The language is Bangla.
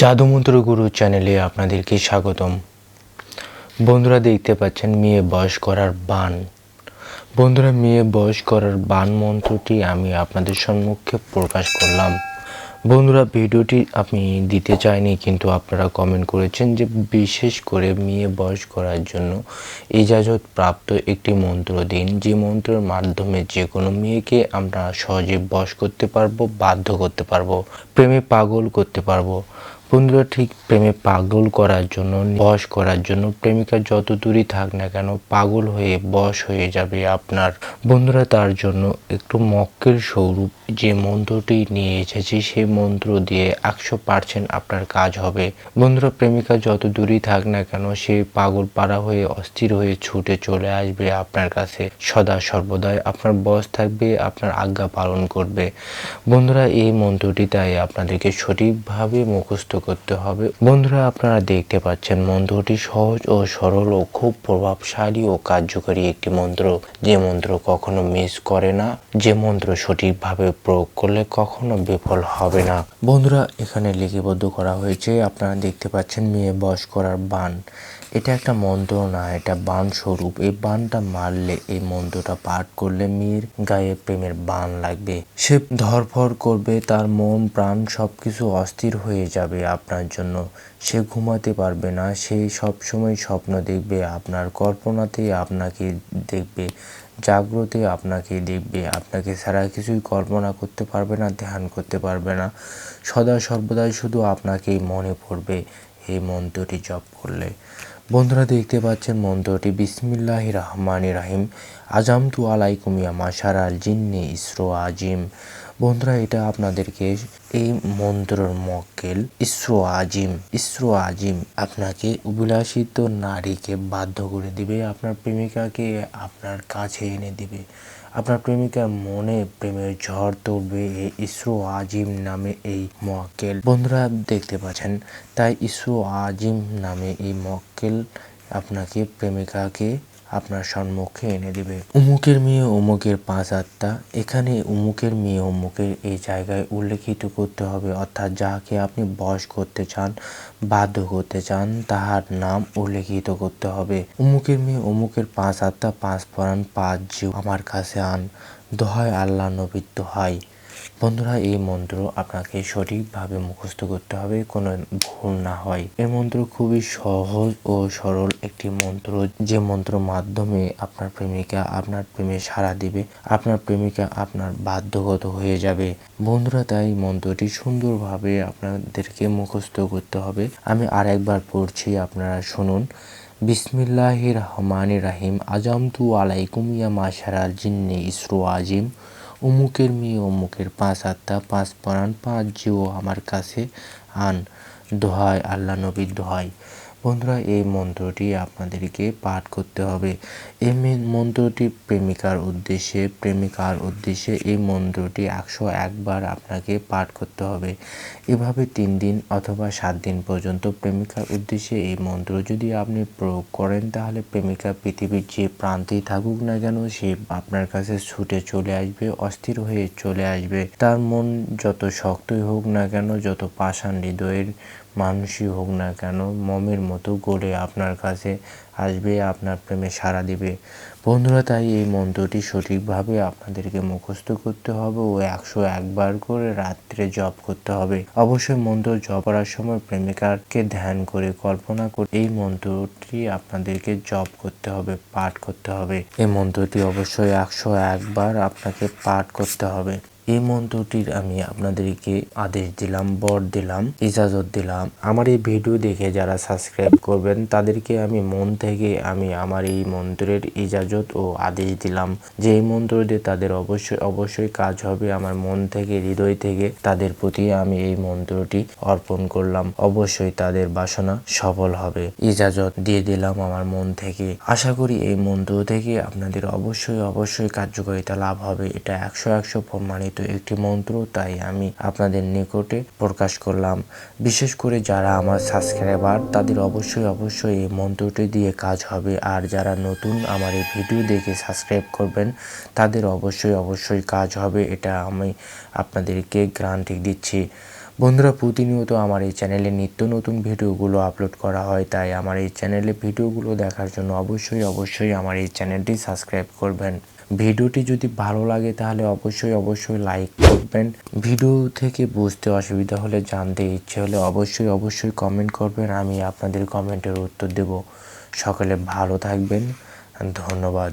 জাদুমন্ত্র গুরু চ্যানেলে আপনাদেরকে স্বাগতম। বন্ধুরা দেখতে পাচ্ছেন মেয়ে বয়স করার বান। বন্ধুরা, মেয়ে বয়স করার বান মন্ত্রটি আমি আপনাদের সম্মুখে প্রকাশ করলাম। বন্ধুরা, ভিডিওটি আমি দিতে চাইনি, কিন্তু আপনারা কমেন্ট করেছেন যে বিশেষ করে মেয়ে বয়স করার জন্য ইজাজত প্রাপ্ত একটি মন্ত্র দিন। যে মন্ত্রের মাধ্যমে যে কোনো মেয়েকে আমরা সহজে বশ করতে পারব, বাধ্য করতে পারব, প্রেমে পাগল করতে পারব। বন্ধুরা, ঠিক প্রেমে পাগল করার জন্য, বশ করার জন্য, প্রেমিকা যত দূরই থাক না কেন পাগল হয়ে বশ হয়ে যাবে আপনার। বন্ধুরা, তার জন্য একটু মক্কেল স্বরূপ যে মন্ত্রটি নিয়ে এসেছি সেই মন্ত্র দিয়ে একশো পার্সেন্ট আপনার কাজ হবে। বন্ধুরা, প্রেমিকা যত দূরই থাক না কেন, সে পাগল পাড়া হয়ে অস্থির হয়ে ছুটে চলে আসবে আপনার কাছে। সদা সর্বদাই আপনার বস থাকবে, আপনার আজ্ঞা পালন করবে। বন্ধুরা, এই মন্ত্রটি তাই আপনাদেরকে সঠিকভাবে মুখস্থ করতে হবে। বন্ধুরা, আপনারা দেখতে পাচ্ছেন মন্ত্রটি সহজ ও সরল ও খুব প্রভাবশালী ও কার্যকরী একটি মন্ত্র। যে মন্ত্র কখনো মিস করে না, যে মন্ত্র সঠিকভাবে প্রয়োগ করলে কখনো বিফল হবে না। বন্ধুরা, এখানে লিপিবদ্ধ করা হয়েছে। আপনারা দেখতে পাচ্ছেন মেয়ে বস করার বান। এটা একটা মন্ত্র না, এটা বান স্বরূপ। এই বানটা মারলে এই মন্ত্রটা পাঠ করলে মেয়ের গায়ে প্রেমের বান লাগবে। সে ধরফর করবে, তার মন, প্রাণ সবকিছু অস্থির হয়ে যাবে আপনার জন্য। সে ঘুমাতে পারবে না, সে সব সময় স্বপ্ন দেখবে, আপনার কল্পনাতেই আপনাকে দেখবে, জাগ্রতে আপনাকে দেখবে। আপনাকে ছাড়া কিছুই কল্পনা করতে পারবে না, ধ্যান করতে পারবে না। সদা সর্বদাই শুধু আপনাকেই মনে পড়বে এই মন্ত্রটি জপ করলে। বন্ধুরা দেখতে পাচ্ছেন মন্ত্রটি, বিসমিল্লাহ রহমান রাহিম। আজাম তু আলাইকুমিয়া মাশার আল জিন্নি ইসরো আজিম। বন্ধুরা, এটা আপনাদেরকে এই মন্ত্রর মক্কেল, ইসরো আজিম ইসরো আজিম আপনাকে অভিলাষিত নারীকে বাধ্য করে দিবে, আপনার প্রেমিকাকে আপনার কাছে এনে দিবে। আপনার প্রেমিকার মনে প্রেমের ঝড় তুলবে এই ইসরো আজিম নামে এই মক্কেল। বন্ধুরা দেখতে পাচ্ছেন, তাই ইসরো আজিম নামে এই মক্কেল আপনাকে, প্রেমিকাকে আপনার সম্মুখে এনে দিবে। উমুকের মেয়ে, উমুকের পাঁচ আত্মা। এখানে উমুকের মেয়ে, উমুকের এই জায়গায় উল্লেখিত করতে হবে। অর্থাৎ যাকে আপনি বশ করতে চান, বাধ্য করতে চান, তাহার নাম উল্লেখিত করতে হবে। উমুকের মেয়ে, উমুকের পাঁচ আত্মা, পাঁচ পরাণ, পাঁচ জীব আমার কাছে আন। দোহায় আল্লাহ নবীর দোহাই বন্ধুরা, এই মন্ত্র আপনাকে সঠিকভাবে মুখস্থ করতে হবে, কোনো ভুল না হয়। এই মন্ত্র খুবই সহজ ও সরল একটি মন্ত্র। যে মন্ত্র মাধ্যমে আপনার প্রেমিকা আপনার প্রেমে সাড়া দিবে, আপনার প্রেমিকা আপনার বাধ্যগত হয়ে যাবে। বন্ধুরা, তাই মন্ত্রটি সুন্দরভাবে আপনাদেরকে মুখস্থ করতে হবে। আমি আর একবার পড়ছি, আপনারা শুনুন। বিসমিল্লাহ রহমান রাহিম। আজামতু আলাইকুম ইয়া মাশারাল জিন্নি ইসরো আজিম। অমুকের মেয়ে, অমুকের পাঁচ আত্মা পাঁচ পরাণ, পাঁচ জিও আমার কাছে আন। দোহায় আল্লাহ নবীর দোহাই। বন্ধুরা, এই মন্ত্রটি আপনাদেরকে পাঠ করতে হবে। এই মন্ত্রটি প্রেমিকার উদ্দেশ্যে প্রেমিকার উদ্দেশ্যে এই মন্ত্রটি একশো একবার আপনাকে পাঠ করতে হবে। এভাবে তিন দিন অথবা সাত দিন পর্যন্ত প্রেমিকার উদ্দেশ্যে এই মন্ত্র যদি আপনি প্রয়োগ করেন, তাহলে প্রেমিকা পৃথিবীর যে প্রান্তেই থাকুক না কেন, সে আপনার কাছে ছুটে চলে আসবে, অস্থির হয়ে চলে আসবে। তার মন যত শক্তই হোক না কেন, যত পাষাণ হৃদয়ের মানুষই হোক না কেন, মমের মতো গড়ে আপনার কাছে আসবে, আপনার প্রেমে সাড়া দিবে। বন্ধুরা, তাই এই মন্ত্রটি সঠিকভাবে আপনাদেরকে মুখস্থ করতে হবে ও একশো একবার করে রাত্রে জপ করতে হবে। অবশ্যই মন্ত্র জপ করার সময় প্রেমিকাকে ধ্যান করে, কল্পনা করে এই মন্ত্রটি আপনাদেরকে জপ করতে হবে, পাঠ করতে হবে। এই মন্ত্রটি অবশ্যই একশো একবার আপনাকে পাঠ করতে হবে। এই মন্ত্রটির আমি আপনাদেরকে আদেশ দিলাম, বর দিলাম, ইজাজত দিলাম। আমার এই ভিডিও দেখে যারা সাবস্ক্রাইব করবেন, তাদেরকে আমি মন থেকে আমি আমার এই মন্ত্রের ইজাজত ও আদেশ দিলাম। যে এই মন্ত্র দিয়ে তাদের অবশ্যই অবশ্যই কাজ হবে, আমার মন থেকে, হৃদয় থেকে তাদের প্রতি আমি এই মন্ত্রটি অর্পণ করলাম। অবশ্যই তাদের বাসনা সফল হবে। ইজাজত দিয়ে দিলাম আমার মন থেকে। আশা করি এই মন্ত্র থেকে আপনাদের অবশ্যই অবশ্যই কার্যকারিতা লাভ হবে। এটা একশো একশো প্রমাণিত একটি মন্ত্র, তাই আমি আপনাদের নিকটে প্রকাশ করলাম। বিশেষ করে যারা আমার সাবস্ক্রাইবার, তাদের অবশ্যই অবশ্যই এই মন্ত্রটি দিয়ে কাজ হবে। আর যারা নতুন আমার এই ভিডিও দেখে সাবস্ক্রাইব করবেন, তাদের অবশ্যই অবশ্যই কাজ হবে। এটা আমি আপনাদেরকে গ্রান্টি দিচ্ছি। বন্ধুরা, প্রতিনিয়ত আমার এই চ্যানেলে নিত্য নতুন ভিডিওগুলো আপলোড করা হয়, তাই আমার এই চ্যানেলে ভিডিওগুলো দেখার জন্য অবশ্যই অবশ্যই আমার এই চ্যানেলটি সাবস্ক্রাইব করবেন। ভিডিওটি যদি ভালো লাগে তাহলে অবশ্যই অবশ্যই লাইক করবেন। ভিডিও থেকে বুঝতে অসুবিধা হলে জানতে ইচ্ছে হলে অবশ্যই অবশ্যই কমেন্ট করবেন। আমি আপনাদের কমেন্টের উত্তর দেব। সকলে ভালো থাকবেন। ধন্যবাদ।